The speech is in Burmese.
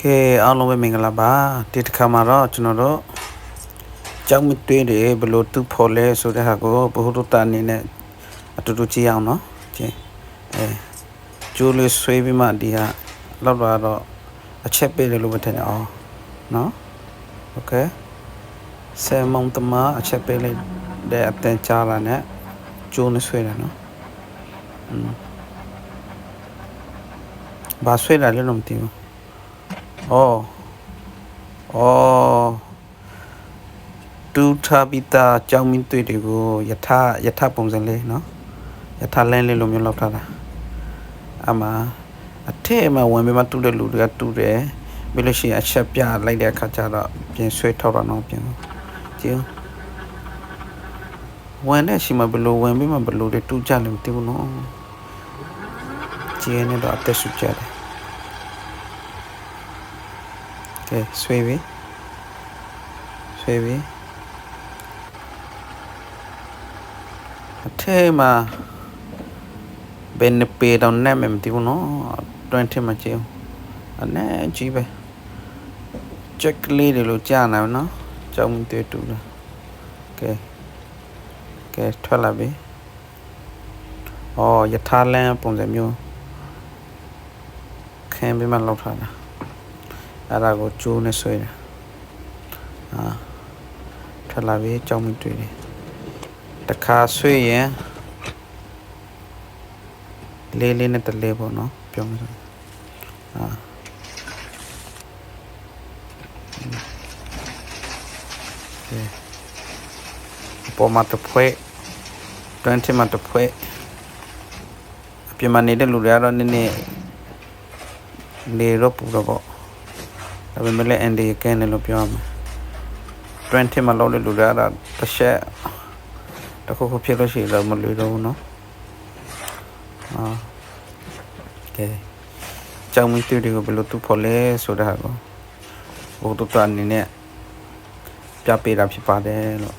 ကဲအားလုံးပဲမင်္ဂလာပါဒီတစ်ခါမှာတော့ကျွန်တော်တို့ကြောက်မတွေ့တယ်ဘယ်လို့တူဖော်လဲဆိုတဲ့ဟာကိုဘုဟုတ္တအနေနဲ့အတူတူကြည့်အောင်နော်ကြည့်အဲကျိုးလေးဆွေးပြီးမှဒီဟာလောက်တော့အချက်ပေးတယ်လို့မထင်နဲ့အောင်နော်โอเคဆယ်မုံတမအချက်ပေးလိုက်တဲ့အတန်ကြားလာနဲ့ကျိုးနဲ့ဆွေးတယ်နော်อืมဘာဆွေးတာလဲလို့မသိဘူး Oh. Oh. တူထာပိတာကြောင်းမင်းတွေ့တွေကိုယထာယထာပုံစံလေးနော်ယထာလန်းလေးလိုမျိုးလောက်ထားတာအမအထက်မှာဝင်ပြီးမှတူတဲ့လူတွေကတူတယ်ပြီးလို့ရှိရင်အချက်ပြလိုက်တဲ့အခါကျတော့ပြင်ဆွဲထောက်တော့တော့ပြင်ကြည့်ဝင်တဲ့ရှိမှဘလို့ဝင်ပြီးမှဘလို့တွေတူကြတယ်မသိဘူးနော်ကြည့်နေတော့အသက်ဆူကြတယ် ကဲဆွေးပြီဆွေးပြီအထဲမှာဘယ်နှပေတော့နဲ့မသိဘူးနော်20မှာကြည့်အနေကြီးပဲချက်ကလေးတွေလို့ကြားနေနော်ကြောင်းတွေ့တူလားကဲကဲထွက်လာပြီအော်ယထာလန်းပုံစံမျိုးခင်းပြီးမှလောက်ထားတာ အဲ့ဒါကိုကျိုးနဲ့ဆွဲတာအာထပ်လာပြီကြောင်းမတွေ့တယ်တခါဆွဲရင်လေးလေးနဲ့တလေးပေါ့နော်ပြောမှဆိုအာကဲပေါ်မှာတစ်ဖွဲ20မှာတစ်ဖွဲအပြင်မှာနေတဲ့လူတွေကတော့နည်းနည်းနေတော့ပူတော့ပေါ့ ဒါပေမဲ့လည်းအန်ဒီကဲနေလို့ပြောမှာ20မှာလောက်တဲ့လူတွေအဲ့ဒါတစ်ချက်တစ်ခုခုဖြစ်လို့ရှိရင်တော့မလွယ်တော့ဘူးเนาะအာကဲကြောင်မင်းတူတွေကိုဘယ်လိုတူဖို့လဲဆိုတာကိုဘုဒ္ဓတအနေနဲ့ပြပေးတာဖြစ်ပါတယ်လို့